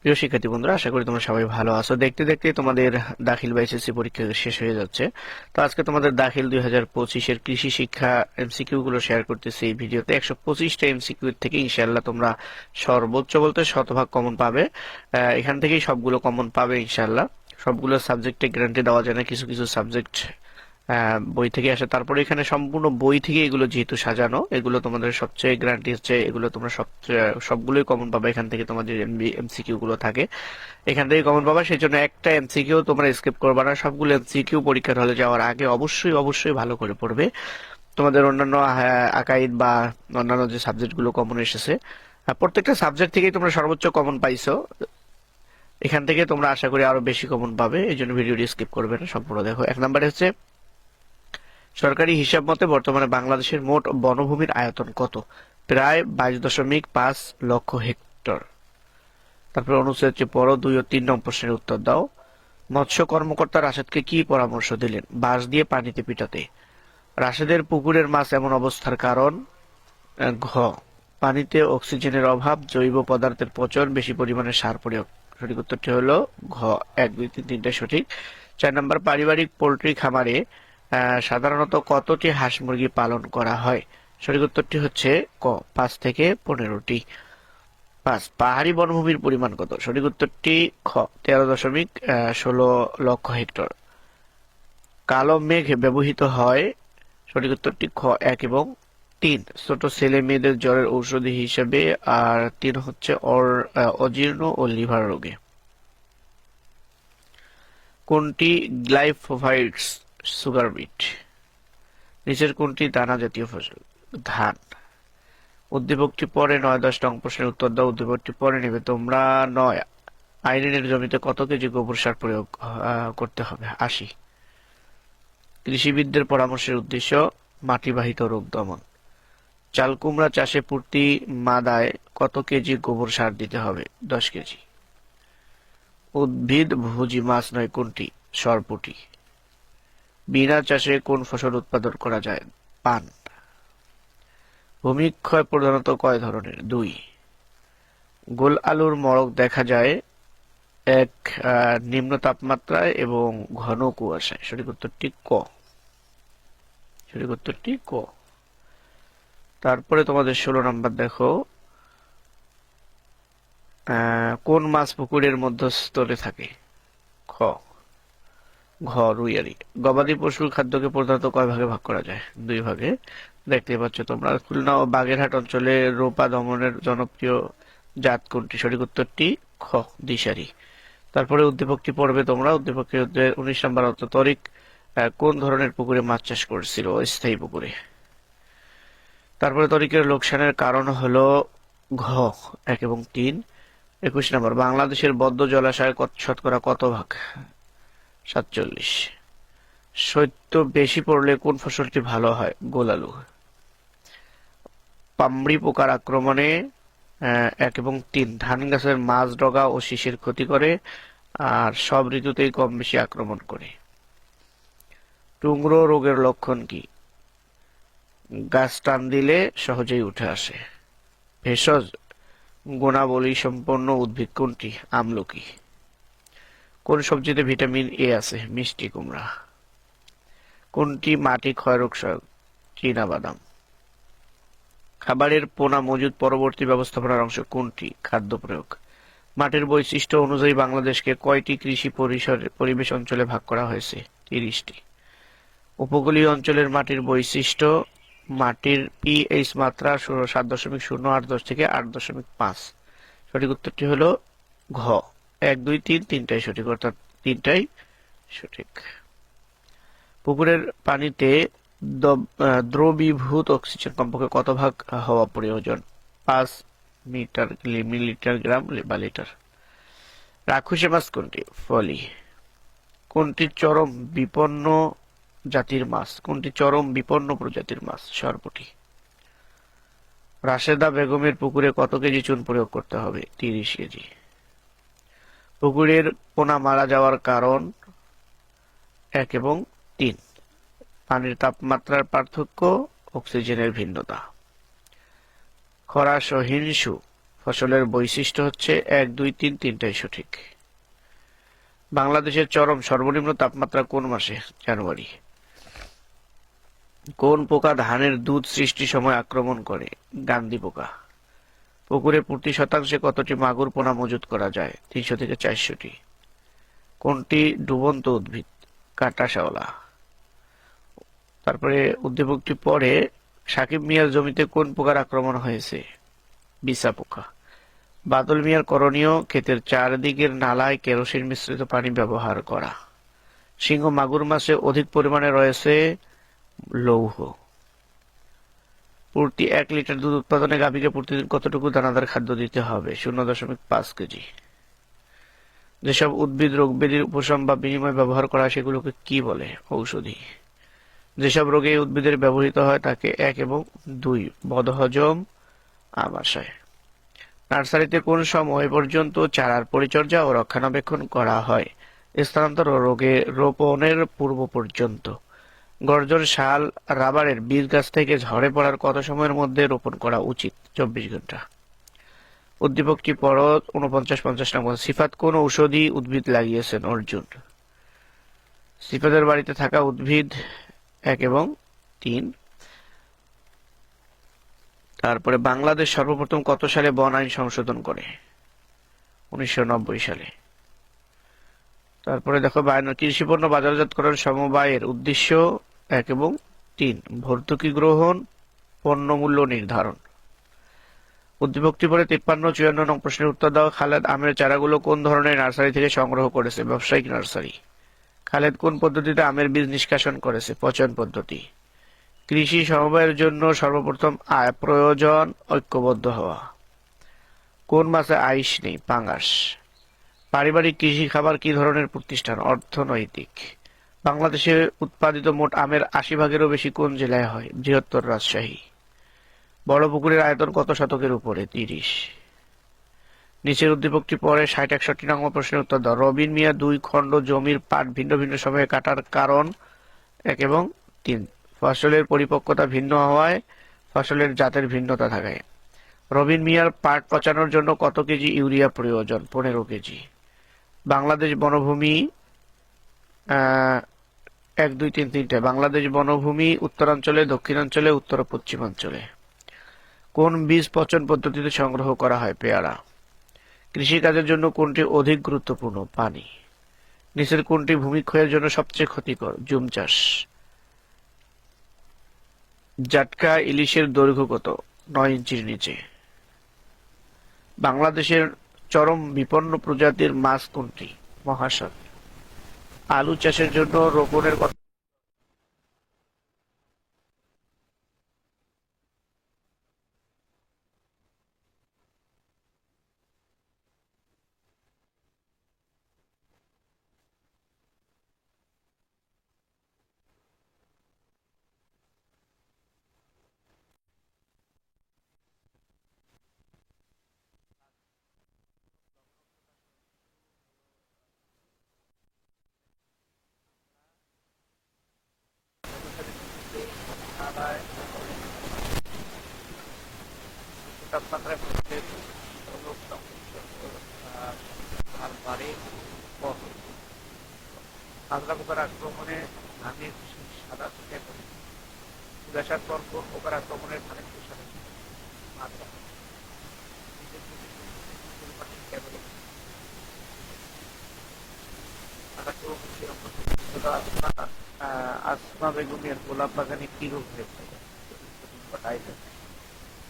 প্রিয় শিক্ষার্থী বন্ধুরা, আশা করি তোমরা সবাই ভালো আছো। দেখতে দেখতে তোমাদের দাখিল বা এসএসসি পরীক্ষা শেষ হয়ে যাচ্ছে। তো আজকে তোমাদের দাখিল দুই হাজার পঁচিশের কৃষি শিক্ষা এমসিকিউ গুলো শেয়ার করতেছি এই ভিডিওতে। একশো পঁচিশটা এমসিকিউ থেকে ইনশাল্লাহ তোমরা সর্বোচ্চ বলতে শতভাগ কমন পাবে। এখান থেকেই সবগুলো কমন পাবে ইনশাল্লাহ সবগুলো সাবজেক্টে গ্যারান্টি দেওয়া যায় না, কিছু কিছু সাবজেক্ট বই থেকে আসে। তারপরে এখানে সম্পূর্ণ বই থেকে এগুলো যেহেতু সাজানো, এগুলো তোমাদের সবচেয়ে গ্যারান্টি হচ্ছে, এগুলো তোমরা সবচেয়ে সবগুলোই কমন পাবে। এখান থেকে তোমাদের এমসিকিউ গুলো থাকে। এখান থেকে কমন পাবা সেই জন্য একটা এমসিকিউ তোমরা স্কিপ করবে না। সবগুলো এমসিকিউ পরীক্ষার হলে যাওয়ার আগে অবশ্যই অবশ্যই ভালো করে পড়বে। তোমাদের অন্যান্য আকাইদ বা অন্যান্য যে সাবজেক্টগুলো কমন এসেছে প্রত্যেকটা সাবজেক্ট থেকেই তোমরা সর্বোচ্চ কমন পাইছো। এখান থেকে তোমরা আশা করি আরও বেশি কমন পাবে, এই জন্য ভিডিওটি স্কিপ করবে না, সম্পূর্ণ দেখো। এক নম্বরে হচ্ছে সরকারি হিসাব মতে বর্তমানে বাংলাদেশের মোট বনভূমির আয়তন কত? প্রায় বাইশ দশমিক পাঁচ লক্ষ হেক্টর। তারপরে অনুচ্ছেদ যে পড়ো, দুই ও তিন নম্বর প্রশ্নের উত্তর দাও। মৎস্য কর্মকর্তা রাশেদকে কি পরামর্শ দিলেন? বাঁশ দিয়ে পানিতে পিটাতে। রাশেদের পুকুরের মাছ এমন অবস্থার কারণ? ঘ, পানিতে অক্সিজেনের অভাব, জৈব পদার্থের পচন, বেশি পরিমাণে সার প্রয়োগ। সঠিক উত্তরটি হলো ঘ। এক, দুই, তিন তিনটা সঠিক। চার নম্বর, পারিবারিক পোল্ট্রি খামারে সাধারণত কতটি হাঁস মুরগি পালন করা হয়? সঠিক উত্তরটি হচ্ছে ক, পাঁচ থেকে পনেরোটি। পাঁচ, পাহাড়ি বনভূমির পরিমাণ কত? সঠিক উত্তরটি খ, তেরো দশমিক ষোলো লক্ষ হেক্টর। কালো মেঘ ব্যবহৃত হয়, সঠিক উত্তরটি খ, এক এবং তিন। ছোট ছেলে মেয়েদের জ্বরের ঔষধি হিসেবে, আর তিন হচ্ছে অজীর্ণ ও লিভার রোগে। কোনটি গ্লাইফোভাইটস সুগার বিট। নিচের কোনটি? দানা জাতীয় ফসল। ধান। উদ্দীপকটি পরে নয় দশ নং প্রশ্নের উত্তর দাও। উদ্দীপকটি পরে নেবে তোমরা নয়। আইরিনের জমিতে কত কেজি গোবর সার প্রয়োগ করতে হবে? আশি। কৃষিবিদদের পরামর্শের উদ্দেশ্য, মাটিবাহিত রোগ দমন। চাল কুমড়া চাষে প্রতি মাদায় কত কেজি গোবর সার দিতে হবে? দশ কেজি। উদ্ভিদ, ভোজী, মাছ নয়, কোনটি? সরপুটি। বিনা চাষে কোন ফসল উৎপাদন করা যায়? পান। ভূমিক্ষয় প্রধানত কয় ধরনের? দুই। গোল আলুর মড়ক দেখা যায় এক নিম্ন তাপমাত্রায় এবং ঘন কুয়াশায়। সঠিক উত্তরটি ক। সঠিক উত্তরটি ক। তারপরে তোমাদের ষোলো নম্বর দেখো। কোন মাছ পুকুরের মধ্যস্থলে থাকে? খ। ঘ রুইয়ারি গবাদি পশুর খাদ্যকে প্রধানত কয় ভাগে ভাগ করা যায়? দুই ভাগে। দেখতে পাচ্ছ তোমরা, খুলনা ও বাগেরহাট অঞ্চলে রোপা দমনের জনপ্রিয় জাত কোনটি? সঠিক উত্তরটি, খ, দিশারি। তারপরে উদ্দীপকটি পড়বে তোমরা। উদ্দীপকের উনিশ নম্বর অর্থ তরিক কোন ধরনের পুকুরে মাছ চাষ করছিল? স্থায়ী পুকুরে। তারপরে তরিকের লোকসানের কারণ হলো ঘ, এক এবং তিন। একুশ নম্বর, বাংলাদেশের বদ্ধ জলাশয় শতকরা কত ভাগ? সাতচল্লিশ। শৈত্য বেশি পড়লে কোন ফসলটি ভালো হয়? গোলালু পামড়ি পোকার আক্রমণে এক এবং তিন। ধান গাছের মাছ ডগা ও শীষের ক্ষতি করে, আর সব ঋতুতেই কম বেশি আক্রমণ করে। টুংরো রোগের লক্ষণ কি? গাছ টান দিলে সহজেই উঠে আসে। ভেষজ গুণাবলী সম্পন্ন উদ্ভিদ কোনটি? আমলকি। কোন সবজিতে ভিটামিন এ আছে? মিষ্টি কুমড়া। কোনটি মাটি ক্ষয়রোগ সহায়ক? বাদাম। খাবারের পোনা মজুদ পরবর্তী ব্যবস্থাপনার অংশ কোনটি? খাদ্য প্রয়োগ। মাটির বৈশিষ্ট্য অনুযায়ী বাংলাদেশকে কয়টি কৃষি পরিসর, পরিবেশ অঞ্চলে ভাগ করা হয়েছে? তিরিশটি। উপকূলীয় অঞ্চলের মাটির বৈশিষ্ট্য, মাটির পিএইচ মাত্রা সাত দশমিক শূন্য আট দশ থেকে আট দশমিক পাঁচ। সঠিক উত্তরটি হলো ঘ। এক, দুই, তিন, তিনটাই সঠিক, অর্থাৎ তিনটাই সঠিক। পুকুরের পানিতে দ্রবীভূত অক্সিজেন কমপক্ষে কত ভাগ হওয়া প্রয়োজন? পাঁচ মিটার মিলিলিটার, গ্রাম বা লিটার। রাক্ষসে মাছ কোনটি? ফলি। কোনটি চরম বিপন্ন জাতির মাছ? কোনটি চরম বিপন্ন প্রজাতির মাছ? সরপুটি রাশেদা বেগমের পুকুরে কত কেজি চুন প্রয়োগ করতে হবে? তিরিশ কেজি। পুকুরের পোনা মারা যাওয়ার কারণ এক এবং তিন। পানির তাপমাত্রার পার্থক্য, অক্সিজেনের ভিন্নতা। খরা সহিংসু ফসলের বৈশিষ্ট্য হচ্ছে এক, দুই, তিন, তিনটাই সঠিক। বাংলাদেশের চরম সর্বনিম্ন তাপমাত্রা কোন মাসে? জানুয়ারি। কোন পোকা ধানের দুধ সৃষ্টি সময় আক্রমণ করে? গান্ধী পোকা। পুকুরে প্রতি শতাংশে কতটি মাগুর পোনা মজুত করা যায়? তিনশো থেকে চারশোটি। কোনটি ডুবন্ত উদ্ভিদ? কাটা শ্যাওলা তারপরে উদ্দীপকটি পরে সাকিব মিয়ার জমিতে কোন পোকার আক্রমণ হয়েছে? বিসা পোকা। বাদল মিয়ার করণীয়, ক্ষেতের চারদিকের নালায় কেরোসিন মিশ্রিত পানি ব্যবহার করা। সিংহ মাগুর মাছে অধিক পরিমাণে রয়েছে লৌহ। প্রতি এক লিটার দুধ উৎপাদনে গাভীকে প্রতিদিন কতটুকু দানাদার খাদ্য দিতে হবে? শূন্য দশমিক পাঁচ কেজি। যেসব উদ্ভিদ রোগ ব্যাধির উপশম বা বিনিময় ব্যবহার করা সেগুলোকে কি বলে? ঔষধি। যেসব রোগে উদ্ভিদের ব্যবহৃত হয়, তাকে এক এবং দুই। বদহজম, আমাশয়। নার্সারিতে কোন সময় পর্যন্ত চারার পরিচর্যা ও রক্ষণাবেক্ষণ করা হয়? স্থানান্তর রোগে রোপণের পূর্ব পর্যন্ত। গর্জন শাল রাবারের বীজ গাছ থেকে ঝরে পড়ার কত সময়ের মধ্যে রোপণ করা উচিত? চব্বিশ ঘণ্টা। উদ্দীপকটি পরত উনপঞ্চাশ পঞ্চাশ নম্বর। সিফাত কোন ঔষধি উদ্ভিদ লাগিয়েছেন অর্জুন? সিফাতের বাড়িতে থাকা উদ্ভিদ এক এবং তিন। তারপরে বাংলাদেশ সর্বপ্রথম কত সালে বন আইন সংশোধন করে? উনিশশো নব্বই সালে। তারপরে দেখো বায়ান্ন কৃষি পণ্য বাজারজাতকরণ সমবায়ের উদ্দেশ্য এক এবং তিন, ভর্তুকি গ্রহণ পণ্য মূল্য নির্ধারণ। উদ্দীপকটি পরে তিপ্পান্ন, চুয়ান্ন নং প্রশ্নের উত্তর দাও। খালেদ আমের চারাগুলো কোন ধরনের নার্সারি থেকে সংগ্রহ করেছে? ব্যবসায়িক নার্সারি। খালেদ, কোন পদ্ধতিতে আমের বীজ নিষ্কাশন করেছে? পচন পদ্ধতি। কৃষি সমবায়ের জন্য সর্বপ্রথম আয় প্রয়োজন, ঐক্যবদ্ধ হওয়া। কোন মাসে আইস নেই? পাঙ্গাস পারিবারিক কৃষি খাবার কি ধরনের প্রতিষ্ঠান? অর্থনৈতিক। বাংলাদেশে উৎপাদিত মোট আমের আশি ভাগেরও বেশি কোন জেলায় হয়? বৃহত্তর রাজশাহী। বড় পুকুরের আয়তন কত শতকের উপরে? তিরিশ। নিচের উদ্দীপকটি পরে ষাট, একষট্টি নম্বর প্রশ্নের উত্তর দাও। রবিন মিয়া দুই খণ্ড জমির পাট ভিন্ন ভিন্ন সময়ে কাটার কারণ এক এবং তিন। ফসলের পরিপক্কতা ভিন্ন হওয়ায় ফসলের জাতের ভিন্নতা থাকায়। রবিন মিয়ার পাট পচানোর জন্য কত কেজি ইউরিয়া প্রয়োজন? পনেরো কেজি। বাংলাদেশ বনভূমি এক, দুই, তিন, তিনটে। বাংলাদেশ বনভূমি, উত্তরাঞ্চলে, দক্ষিণাঞ্চলে উত্তর পশ্চিমাঞ্চলে কোন বীজ পচন পদ্ধতিতে সংগ্রহ করা হয় পেয়ারা? কৃষিকাজের জন্য কোনটি অধিক গুরুত্বপূর্ণ? পানি। নিচের কোনটি ভূমিক্ষয়ের জন্য সবচেয়ে ক্ষতিকর? জুম চাষ। জাটকা ইলিশের দৈর্ঘ্য কত? নয় ইঞ্চির নিচে। বাংলাদেশের চরম বিপন্ন প্রজাতির মাছ কোনটি? মহাশয় আলু চাষের জন্য রোপণের কত তাপমাত্রায় ফসলের সর্বোত্তম আহ, হার বাড়ে কম আদ্রা পোকার আক্রমণে ধানের শীষ সাদা থেকে পড়ে কুয়াশার পর কোন পোকার আক্রমণে ধানের শীষ সাদা থেকে পড়ে? আদ্রা পোকা। শীতের পরিমাণে কেবল সাদা তো সেরকম। তবে আসমা বেগুনের গোলাপ বাগানে কি রোগ হয়েছে?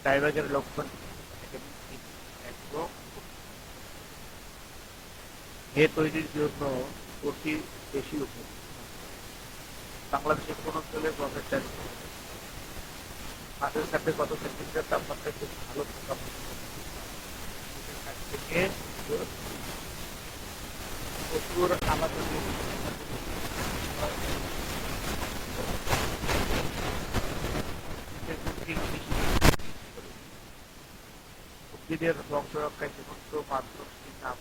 ডাইবেকের লক্ষণ হে তৈরির জন্য অতি বেশি উপযোগী বাংলাদেশের কোন অঞ্চলে গমের মাঝের সাথে গত সেপ্টেম্বরের তাপমাত্রা খুব ভালো থাকা থেকে প্রচুর আমাদের উদ্ভিদের বংশরক্ষায় একমাত্র মাধ্যমটির নাম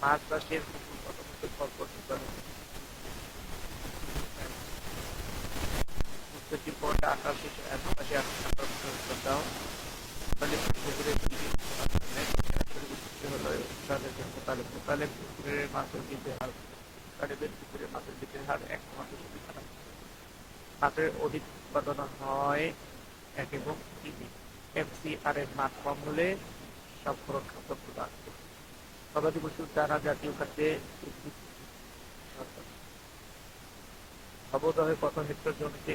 মাছ চাষের কর্মসূচি 24 aircraft which Airbus aircraft shut down. Only configuration is Motaleb Motaleb পুকুরের মাছের বৃদ্ধির হার মোতালেবের পুকুরের মাছের বৃদ্ধির হার এক মাত্র সুবিধা মাছের অধিক উৎপাদন হয় এক এবং টিভি এফসিআর এর মান কম হলে সবকরণ খাদ্য প্রদান গবাদি পশুর দ্বারা জাতীয় খাদ্যে উদ্ভিদ অবদাহে কত হেক্টর জমিতে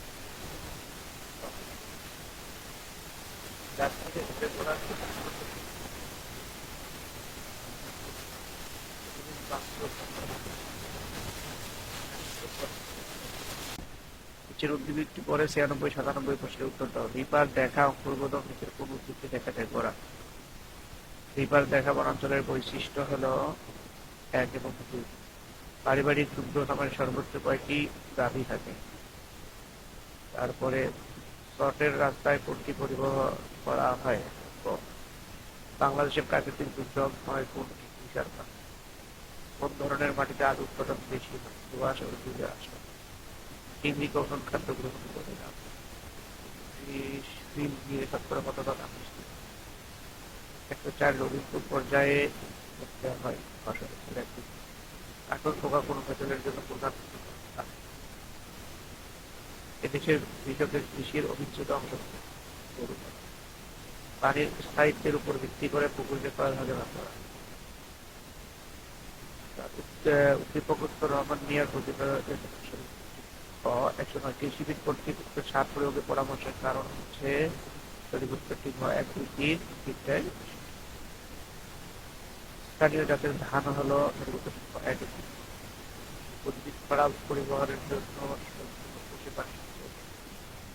পরে ছিয়ানব্বই, সাতানব্বই প্রশ্নের উত্তর দাও। রিপার দেখা অঙ্কুরবোধক নিচের কোন দেখা যায় করা রিপার দেখা বনাঞ্চলের বৈশিষ্ট্য হলো এক এবং দুই। পারিবারিক দুগ্ধ নামের সর্বোচ্চ কয়টি গাভী থাকে? তারপরে শর্টের রাস্তায় কোনটি পরিবহন করা হয়। বাংলাদেশের প্রাকৃতিক দুর্যোগ হয় কোনটি তুষারপাত কোন ধরনের মাটিতে আলু উৎপাদন বেশি হয়? ও কখন খাদ্য গ্রহণ করে না। ফিল দিয়ে শতকরা কত টাকা? চার পর্যায়ে হয় ফসলের পোকা কোন ফসলের জন্য প্রধান এদেশের কৃষকের কৃষির অবিচ্ছেদ অংশ। পানির স্থায়িত্বের উপর ভিত্তি করে পুকুরকে কয় ভাগে ভাগ করা। হয়? উদ্দ- উদ্দীপক উত্তর রহমান মিয়ার একশো নয় কৃষিবিদ উক্ত সার প্রয়োগের পরামর্শের কারণ হচ্ছে হয় এক দুই তিন স্থানীয় জাতের ধান হলো এক উদ্ভিদ পরিবহনের জন্য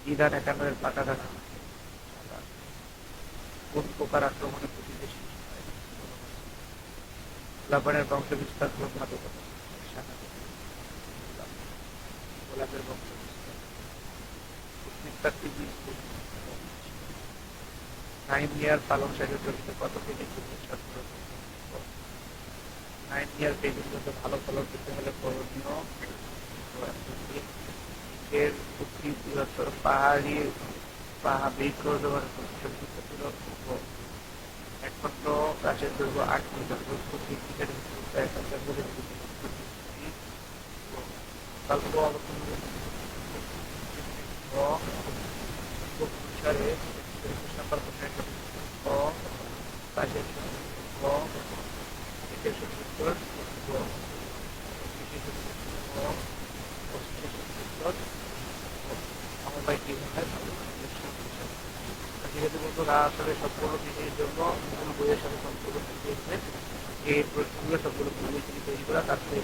ইরান একান্নের ধান কোন প্রকার আক্রমণে প্রতিবেশী? লাবণের বংশ বিস্তার জমিতে কত কেজি বেগুন ভালো ফলন পেতে হলে করণীয় উদ্ভিদ বৃহত্তর পাহাড়ি পাহা বৃক্ষ জমার প্রতিশোধিত ছিল একমাত্র গাছের দৈর্ঘ্য আট মিটার প্রতি মিটার এক হাজার বলে স্বল্প অবস্থান অনুসারে নাম্বার প্রশ্নের ক গাছের ক এদের সূত্র ক বিশেষ ক সমবায় কি হয় যেহেতু বন্ধুরা আসলে সবগুলো বিষয়ের জন্য মূল বইয়ের সাথে সম্পর্ক দিয়েছে এই প্রশ্নগুলো সবগুলো তৈরি করা তার থেকে